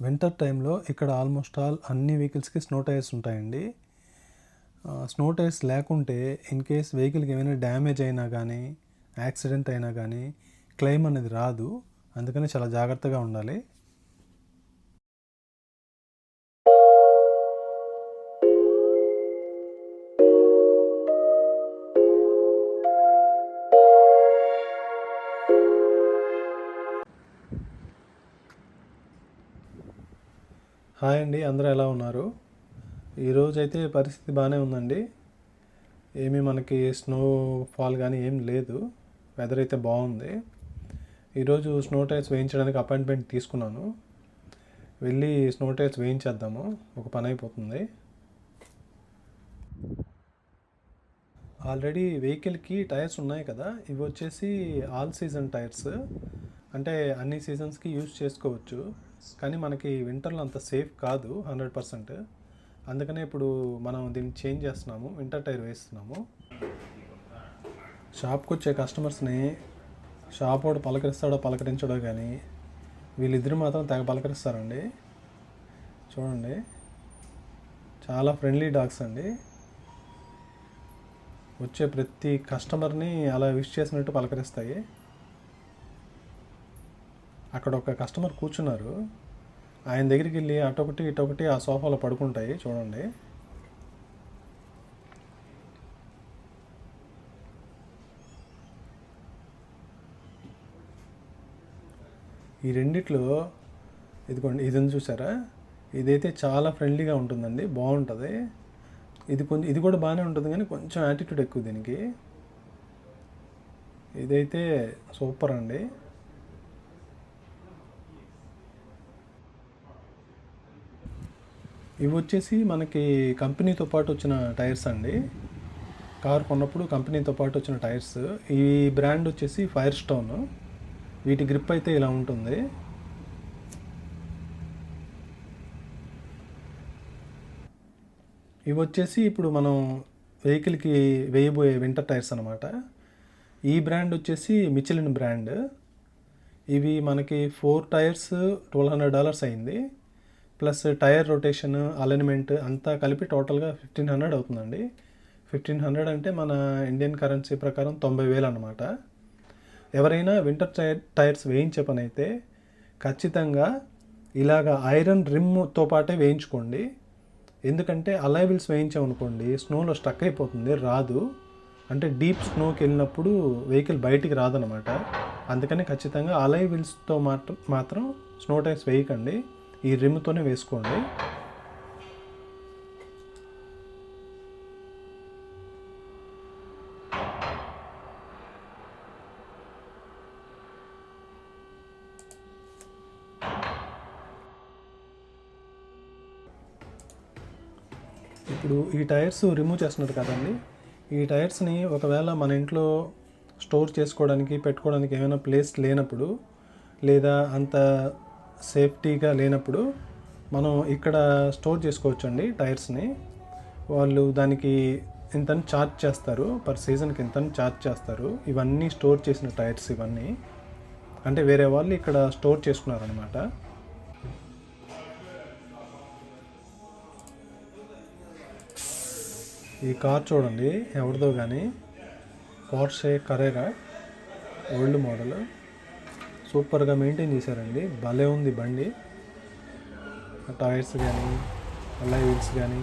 Winter టైంలో ఇక్కడ almost all అన్ని వెహికల్స్కి స్నో టైర్స్ ఉంటాయండి. స్నో టైర్స్ లేకుంటే ఇన్ కేస్ వెహికల్కి ఏమైనా డ్యామేజ్ అయినా కానీ యాక్సిడెంట్ అయినా కానీ క్లెయిమ్ అనేది రాదు. అందుకని చాలా జాగ్రత్తగా ఉండాలి. హాయ్ అండి అందరూ ఎలా ఉన్నారు? ఈరోజు అయితే పరిస్థితి బాగానే ఉందండి. ఏమీ మనకి స్నో ఫాల్ కానీ ఏం లేదు. వెదర్ అయితే బాగుంది. ఈరోజు స్నో టైర్స్ వేయించడానికి అపాయింట్మెంట్ తీసుకున్నాను. వెళ్ళి స్నో టైర్స్ వేయించేద్దాము. ఒక పని అయిపోతుంది. ఆల్రెడీ వెహికల్కి టైర్స్ ఉన్నాయి కదా. ఇవి వచ్చేసి ఆల్ సీజన్ టైర్స్ అంటే అన్ని సీజన్స్కి యూజ్ చేసుకోవచ్చు. కానీ మనకి వింటర్లో అంత సేఫ్ కాదు హండ్రెడ్ పర్సెంట్. అందుకనే ఇప్పుడు మనం దీన్ని చేంజ్ చేస్తున్నాము వింటర్ టైర్ వేస్తున్నాము. షాప్కి వచ్చే కస్టమర్స్ని షాప్ వాడు పలకరిస్తాడో పలకరించడో కానీ వీళ్ళిద్దరు మాత్రం తెగ పలకరిస్తారండి. చూడండి. చాలా ఫ్రెండ్లీ డాగ్స్ అండి. వచ్చే ప్రతి కస్టమర్ని అలా విష్ చేసినట్టు పలకరిస్తాయి. అక్కడ ఒక కస్టమర్ కూర్చున్నారు. ఆయన దగ్గరికి వెళ్ళి అటొకటి ఇటొకటి ఆ సోఫాలో పడుకుంటాయి చూడండి. ఈ రెండిట్లో ఇదిగోండి ఇది చూసారా? ఇదైతే చాలా ఫ్రెండ్లీగా ఉంటుందండి బాగుంటుంది. ఇది కొంచెం ఇది కూడా బాగానే ఉంటుంది కానీ కొంచెం యాటిట్యూడ్ ఎక్కువ దీనికి. ఇదైతే సూపర్ అండి. ఇవి వచ్చేసి మనకి కంపెనీతో పాటు వచ్చిన టైర్స్ అండి. కార్ కొన్నప్పుడు కంపెనీతో పాటు వచ్చిన టైర్స్. ఈ బ్రాండ్ వచ్చేసి ఫైర్ స్టోన్ వీటి గ్రిప్ అయితే ఇలా ఉంటుంది. ఇవి వచ్చేసి ఇప్పుడు మనం వెహికల్కి వేయబోయే వింటర్ టైర్స్ అనమాట ఈ బ్రాండ్ వచ్చేసి మిచిలిన్ బ్రాండ్ ఇవి మనకి four tyres twelve hundred dollars అయింది. ప్లస్ టైర్ రొటేషన్ అలైన్మెంట్ అంతా కలిపి టోటల్గా ఫిఫ్టీన్ హండ్రెడ్ అవుతుందండి. ఫిఫ్టీన్ హండ్రెడ్ అంటే మన ఇండియన్ కరెన్సీ ప్రకారం తొంభై వేలు అనమాట ఎవరైనా వింటర్ టైర్ టైర్స్ వేయించే పని అయితే ఖచ్చితంగా ఇలాగ ఐరన్ రిమ్తో పాటే వేయించుకోండి. ఎందుకంటే అలైవిల్స్ వేయించామనుకోండి స్నోలో స్టక్ అయిపోతుంది రాదు. అంటే డీప్ స్నోకి వెళ్ళినప్పుడు వెహికల్ బయటికి రాదనమాట అందుకని ఖచ్చితంగా అలై వీల్స్తో మాత్రం మాత్రం స్నో టైర్స్ వేయకండి. ఈ రిమ్తోనే వేసుకోండి. ఇప్పుడు ఈ టైర్స్ రిమూవ్ చేస్తున్నారు కదండి. ఈ టైర్స్ని ఒకవేళ మన ఇంట్లో స్టోర్ చేసుకోవడానికి పెట్టుకోవడానికి ఏమైనా ప్లేస్ లేనప్పుడు లేదా అంత సేఫ్టీగా లేనప్పుడు మనం ఇక్కడ స్టోర్ చేసుకోవచ్చండి టైర్స్ని. వాళ్ళు దానికి ఇంతని ఛార్జ్ చేస్తారు పర్ సీజన్కి ఇంతని ఛార్జ్ చేస్తారు. ఇవన్నీ స్టోర్ చేసిన టైర్స్ ఇవన్నీ. అంటే వేరే వాళ్ళు ఇక్కడ స్టోర్ చేసుకున్నారనమాట ఈ కార్ చూడండి ఎవరిదో కానీ పోర్షే కరేరా ఓల్డ్ మోడల్. సూపర్గా మెయింటైన్ చేశారండి. భలే ఉంది బండి. టైర్స్ కానీ అలా వీల్స్ కానీ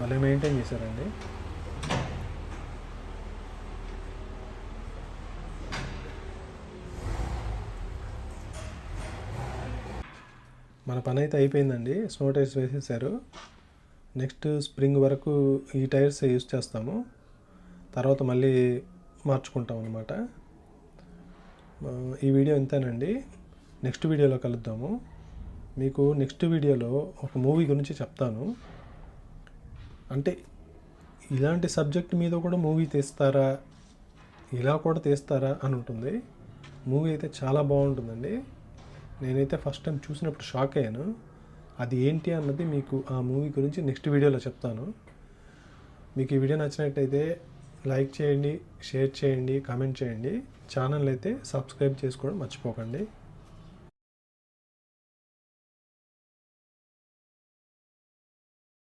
భలే మెయింటైన్ చేశారండి. మన పని అయితే అయిపోయిందండి. స్నో టైర్స్ వేసేసారు. నెక్స్ట్ స్ప్రింగ్ వరకు ఈ టైర్స్ యూస్ చేస్తాము. తర్వాత మళ్ళీ మార్చుకుంటాం అనమాట ఈ వీడియో ఇంతేనండి. నెక్స్ట్ వీడియోలో కలుద్దాము. మీకు నెక్స్ట్ వీడియోలో ఒక మూవీ గురించి చెప్తాను. అంటే ఇలాంటి సబ్జెక్ట్ మీద కూడా మూవీ తీస్తారా? ఇలా కూడా తీస్తారా అని ఉంటుంది. మూవీ అయితే చాలా బాగుంటుందండి. నేనైతే ఫస్ట్ టైం చూసినప్పుడు షాక్ అయ్యాను. అది ఏంటి అన్నది మీకు ఆ మూవీ గురించి నెక్స్ట్ వీడియోలో చెప్తాను. మీకు ఈ వీడియో నచ్చినట్టయితే లైక్ చేయండి షేర్ చేయండి కామెంట్ చేయండి. ఛానల్ అయితే సబ్స్క్రైబ్ చేసుకోవడం మర్చిపోకండి.